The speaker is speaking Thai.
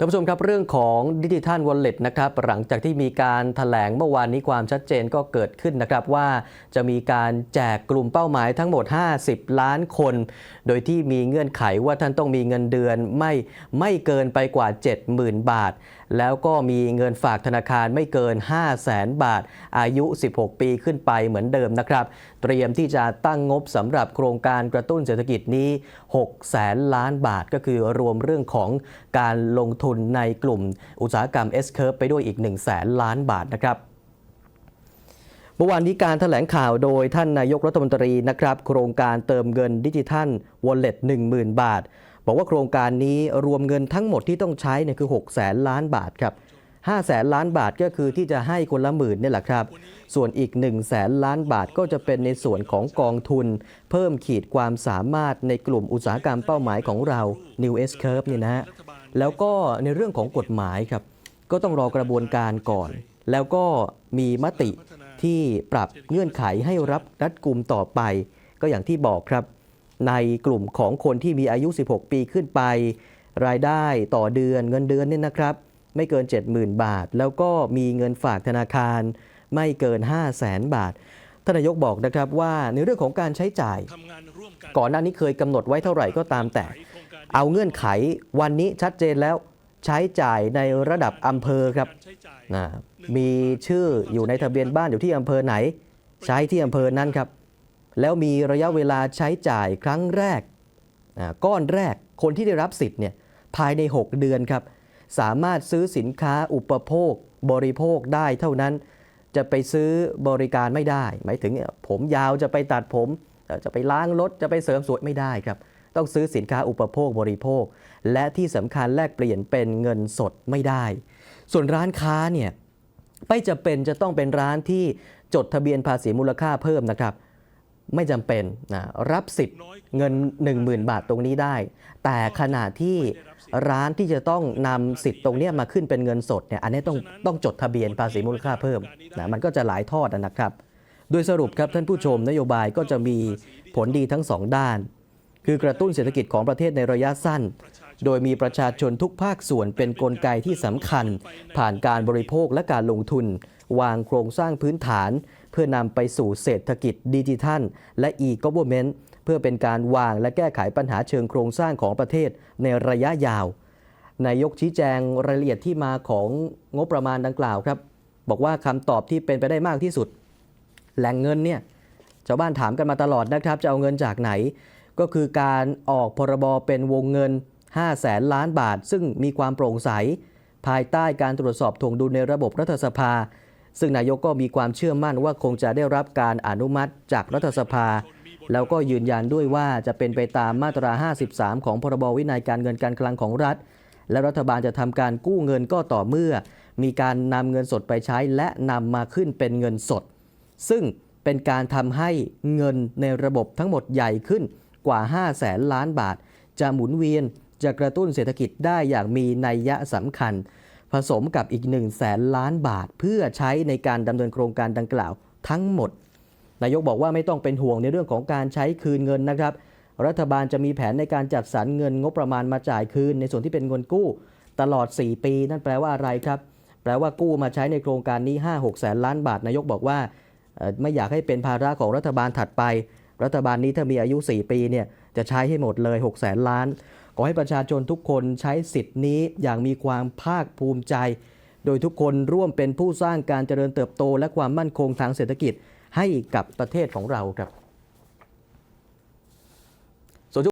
ท่านผู้ชมครับเรื่องของดิจิทัลวอลเล็ตนะครับหลังจากที่มีการถแถลงเมื่อวานนี้ความชัดเจนก็เกิดขึ้นนะครับว่าจะมีการแจกกลุ่มเป้าหมายทั้งหมด 50 ล้านคน โดยที่มีเงื่อนไขว่าท่านต้องมีเงินเดือนไม่ไม่เกินไปกว่า 70,000 บาท แล้วก็มีเงินฝากธนาคารไม่เกิน 5 0 0แสนบาท อายุ 16 ปีขึ้นไปเหมือนเดิมนะครับ เตรียมที่จะตั้งงบสำหรับโครงการกระตุ้นเศรษฐกิจนี้6แสนล้านบาทก็คือรวมเรื่องของการลงทุนในกลุ่มอุตสาหกรรม S Curve ไปด้วยอีก1แสนล้านบาทนะครับเมื่อวานนี้การถแถลงข่าวโดยท่านนายกรัฐมนตรีนะครับ โครงการเติมเงินดิจิทัล Wallet 10,000 บาท บอกว่าโครงการนี้รวมเงินทั้งหมดที่ต้องใช้เนี่ยคือ6แสนล้านบาทครับ5แสนล้านบาทก็คือที่จะให้คนละหมื่นเนี่ยแหละครับ ส่วนอีก1แสนล้านบาทก็จะเป็นในส่วนของกองทุน เพิ่มขีดความสามารถในกลุ่มอุตสาหกรรมเป้าหมายของเรา New S Curve เนี่ยนะฮะ แล้วก็ในเรื่องของกฎหมายครับ ก็ต้องรอกระบวนการก่อน แล้วก็มีมติที่ปรับเงื่อนไขให้รับรัดกลุ่มต่อไป ก็อย่างที่บอกครับ ในกลุ่มของคนที่มีอายุ 16 ปีขึ้นไป รายได้ต่อเดือนเงินเดือนเนี่ยนะครับ ไม่เกิน 70,000 บาท แล้วก็มีเงินฝากธนาคาร ไม่เกิน 5 0 0แสนบาทท่านนายกบอกนะครับว่าในเรื่องของการใช้จ่าย ก่อนหน้านี้เคยกำหนดไว้เท่าไหร่ก็ตามแต่ เอาเงื่อนไขวันนี้ชัดเจนแล้วใช้จ่ายในระดับอำเภอครับการใช้จ่ายนะมีชื่ออยู่ในทะเบียนบ้านอยู่ที่อำเภอไหน ใช้ที่อำเภอนั้นครับ แล้วมีระยะเวลาใช้จ่ายครั้งแรกอ่าก้อนแรกคนที่ได้รับสิทธิ์เนี่ยภายใน 6 เดือนครับ สามารถซื้อสินค้าอุปโภค บริโภคได้เท่านั้น จะไปซื้อบริการไม่ได้ หมายถึงผมยาวจะไปตัดผมเอ่อจะไปล้างรถจะไปเสริมสวยไม่ได้ครับ ต้องซื้อสินค้าอุปโภคบริโภค และที่สำคัญแลกเปลี่ยนเป็นเงินสดไม่ได้ ส่วนร้านค้าเนี่ยไม่จะเป็นจะต้องเป็นร้านที่จดทะเบียนภาษีมูลค่าเพิ่มนะครับ ไม่จำเป็นนะรับสิทธิ์เงิน 10,000 บาทตรงนี้ได้ แต่ขณะที่ร้านที่จะต้องนำสิทธิ์ตรงนี้มาขึ้นเป็นเงินสดเนี่ยอันนี้ต้องต้องจดทะเบียนภาษีมูลค่าเพิ่มนะมันก็จะหลายทอดนะครับ โดยสรุปครับท่านผู้ชมนโยบายก็จะมีผลดีทั้งสองด้าน คือกระตุ้นเศรษฐกิจของประเทศในระยะสั้น โดยมีประชาชนทุกภาคส่วนเป็นนกลไกที่สำคัญ ผ่านการบริโภคและการลงทุน วางโครงสร้างพื้นฐาน เพื่อนำไปสู่เศรษฐกิจดิจิทัล และ e-government เพื่อเป็นการวางและแก้ไขปัญหาเชิงโครงสร้างของประเทศในระยะยาว นายกชี้แจงรายละเอียดที่มาของงบประมาณดังกล่าวครับ บอกว่าคำตอบที่เป็นไปได้มากที่สุด แหล่งเงินเนี่ยชาวบ้านถามกันมาตลอดนะครับ จะเอาเงินจากไหน ก็คือการออกพรบเป็นวงเงิน 5 แสนล้านบาท ซึ่งมีความโปร่งใส ภายใต้การตรวจสอบถ่วงดุลในระบบรัฐสภา ซึ่งนายกก็มีความเชื่อมั่นว่าคงจะได้รับการอนุมัติจากรัฐสภา แล้วก็ยืนยันด้วยว่าจะเป็นไปตามมาตรา 53 ของพรบวินัยการเงินการคลังของรัฐ และรัฐบาลจะทำการกู้เงินก็ต่อเมื่อ มีการนำเงินสดไปใช้และนำมาขึ้นเป็นเงินสด ซึ่งเป็นการทำให้เงินในระบบทั้งหมดใหญ่ขึ้น กว่า5แสนล้านบาท จะหมุนเวียนจะกระตุ้นเศรษฐกิจได้อย่างมีนัยยะสำคัญ ผสมกับอีก1แสนล้านบาท เพื่อใช้ในการดำเนินโครงการดังกล่าวทั้งหมด นายกบอกว่าไม่ต้องเป็นห่วงในเรื่องของการใช้คืนเงินนะครับ รัฐบาลจะมีแผนในการจัดสรรเงินงบประมาณมาจ่ายคืน ในส่วนที่เป็นเงินกู้ ตลอด 4 ปี นั่นแปลว่าอะไรครับ แปลว่ากู้มาใช้ในโครงการนี้ 5-6แสนล้านบาท นายกบอกว่าไม่อยากให้เป็นภาระของรัฐบาลถัดไป รัฐบาลนี้ถ้ามีอายุ 4 ปีเนี่ยจะใช้ให้หมดเลย6แสนล้าน ขอให้ประชาชนทุกคนใช้สิทธิ์นี้อย่างมีความภาคภูมิใจ โดยทุกคนร่วมเป็นผู้สร้างการเจริญเติบโต และความมั่นคงทางเศรษฐกิจให้กับประเทศของเราครับ